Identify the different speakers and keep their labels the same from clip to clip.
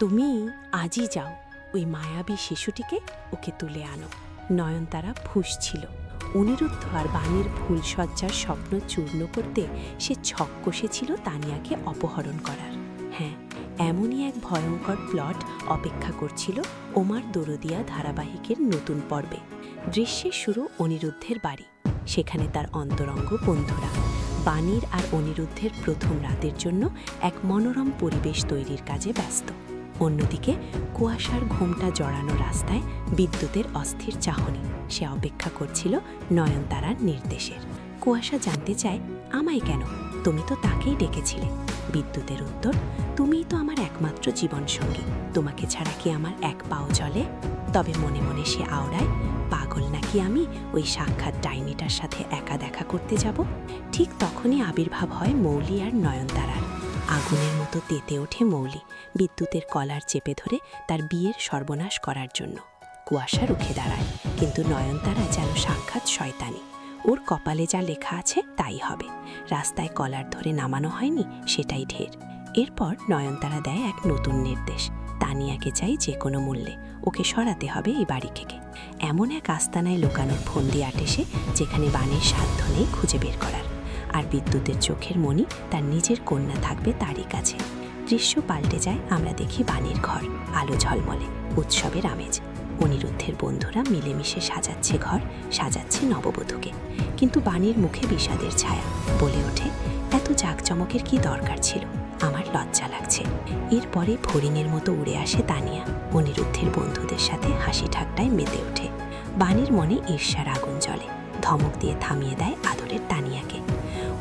Speaker 1: তুমি আজই যাও, ওই মায়াবী শিশুটিকে ওকে তুলে আনো। নয়নতারা ফুঁসছিল অনিরুদ্ধ আর বাণীর ফুলসজ্জার স্বপ্ন চূর্ণ করতে সে ছক কষেছিল তানিয়াকে অপহরণ করার। হ্যাঁ এমনই এক ভয়ঙ্কর প্লট অপেক্ষা করছিল ওমার দরদিয়া ধারাবাহিকের নতুন পর্বে। দৃশ্যের শুরু অনিরুদ্ধের বাড়ি, সেখানে তার অন্তরঙ্গ বন্ধুরা। বাণীর আর অনিরুদ্ধের প্রথম রাতের জন্য এক মনোরম পরিবেশ তৈরির কাজে ব্যস্ত। অন্যদিকে, কুয়াশার ঘোমটা জড়ানো রাস্তায় বিদ্যুতের অস্থির চাহনি। সে অপেক্ষা করছিল নয়নতারার নির্দেশের। কুয়াশা জানতে চায়, আমায় কেন? তুমি তো তাকেই ডেকেছিলে। বিদ্যুতের উত্তর, তুমিই তো আমার একমাত্র জীবনসঙ্গী। তোমাকে ছাড়া কি আমার এক পাও চলে? তবে মনে মনে সে আওড়ায়, পাগল নাকি আমি? ওই সাক্ষাৎ ডাইনিটার সাথে একা দেখা করতে যাব? ঠিক তখনই আবির্ভাব হয় মৌলি আর নয়নতারার। আগুনের মতো তেতে ওঠে মৌলি বিদ্যুতের কলার চেপে ধরে তার বিয়ের সর্বনাশ করার জন্য। কুয়াশা রুখে দাঁড়ায়, কিন্তু নয়নতারা যেন সাক্ষাৎ শয়তানি। ওর কপালে যা লেখা আছে তাই হবে। রাস্তায় কলার ধরে নামানো হয়নি, সেটাই ঢের। এরপর নয়নতারা দেয় এক নতুন নির্দেশ। তানিয়াকে চাই যে কোনো মূল্যে ওকে সরাতে হবে এই বাড়ি থেকে। এমন এক আস্তানায় লোকানোর ফন্দি আটে সে যেখানে বাণীর সাধ্য নেই খুঁজে বের করার। আর বিদ্যুতের চোখের মণি তার নিজের কন্যা থাকবে তারই কাছে। দৃশ্য পাল্টে যায়, আমরা দেখি বাণীর ঘর, আলো ঝলমলে, উৎসবের আমেজ। অনিরুদ্ধের বন্ধুরা মিলেমিশে সাজাচ্ছে ঘর, সাজাচ্ছে নববধূকে। কিন্তু বাণীর মুখে বিষাদের ছায়া। বলে ওঠে, এত জাঁকজমকের কি দরকার ছিল? আমার লজ্জা লাগছে। এরপরে ফড়িংয়ের মতো উড়ে আসে তানিয়া। অনিরুদ্ধের বন্ধুদের সাথে হাসি ঠাট্টায় মেতে ওঠে। বাণীর মনে ঈর্ষার আগুন জ্বলে। ধমক দিয়ে থামিয়ে দেয় আদরের তানিয়াকে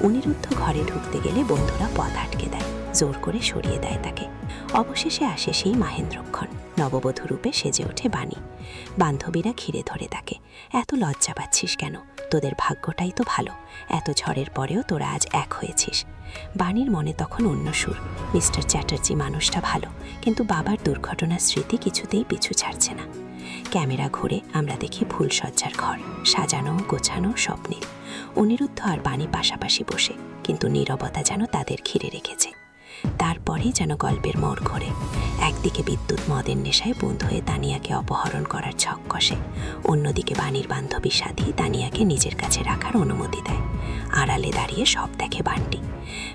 Speaker 1: অনিরুদ্ধ ঘরে ঢুকতে গেলে বন্ধুরা পথ আটকে দেয়, জোর করে সরিয়ে দেয় তাকে। অবশেষে আসে সেই মাহেন্দ্রক্ষণ, নববধূ রূপে সেজে ওঠে বাণী। বান্ধবীরা ঘিরে ধরে তাকে, এত লজ্জা পাচ্ছিস কেন? তোদের ভাগ্যটাই তো ভালো। এত ঝড়ের পরেও তোরা আজ এক হয়েছিস। বাণীর মনে তখন অন্য সুর, মিস্টার চ্যাটার্জি, মানুষটা ভালো, কিন্তু বাবার দুর্ঘটনার স্মৃতি কিছুতেই পিছু ছাড়ছে না। ক্যামেরা ঘুরে আমরা দেখি ফুলসজ্জার ঘর, সাজানো, গোছানো স্বপ্নীল অনিরুদ্ধ আর বাণী পাশাপাশি বসে, কিন্তু নীরবতা যেন তাদের ঘিরে রেখেছে। তারপরেই যেন গল্পের মোড় ঘোরে। একদিকে বিদ্যুৎ মদের নেশায় বন্ধ হয়ে তানিয়াকে অপহরণ করার ছক কষে, অন্যদিকে বাণীর বান্ধবী সাথী তানিয়াকে নিজের কাছে রাখার অনুমতি দেয়। আড়ালে দাঁড়িয়ে সব দেখে বান্টি।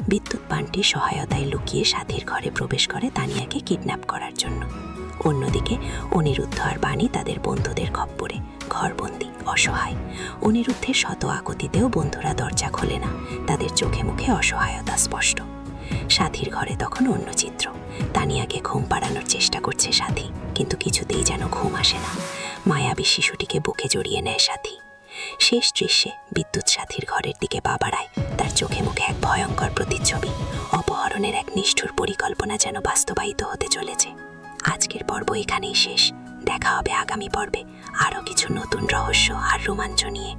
Speaker 1: বিদ্যুৎ বান্টির সহায়তায় লুকিয়ে সাথীর ঘরে প্রবেশ করে তানিয়াকে কিডন্যাপ করার জন্য। অন্যদিকে অনিরুদ্ধ আর বাণী তাদের বন্ধুদের খপ্পরে, ঘরবন্দি, অসহায়। অনিরুদ্ধের শত আকতিতেও বন্ধুরা দরজা খোলে না, তাদের চোখে মুখে অসহায়তা স্পষ্ট। সাথীর ঘরে তখন অন্য চিত্র। তানিয়াকে ঘুম পাড়ানোর চেষ্টা করছে সাথী কিন্তু কিছুতেই যেন ঘুম আসে না। মায়াবী শিশুটিকে বুকে জড়িয়ে নেয় সাথী শেষ দৃশ্যে বিদ্যুৎ সাথীর ঘরের দিকে পা বাড়ায় তার চোখে মুখে এক ভয়ঙ্কর প্রতিচ্ছবি। অপহরণের এক নিষ্ঠুর পরিকল্পনা যেন বাস্তবায়িত হতে চলেছে। আজকের পর্ব এখানেই শেষ। দেখা হবে আগামী পর্বে আরও কিছু নতুন রহস্য আর রোমাঞ্চ নিয়ে।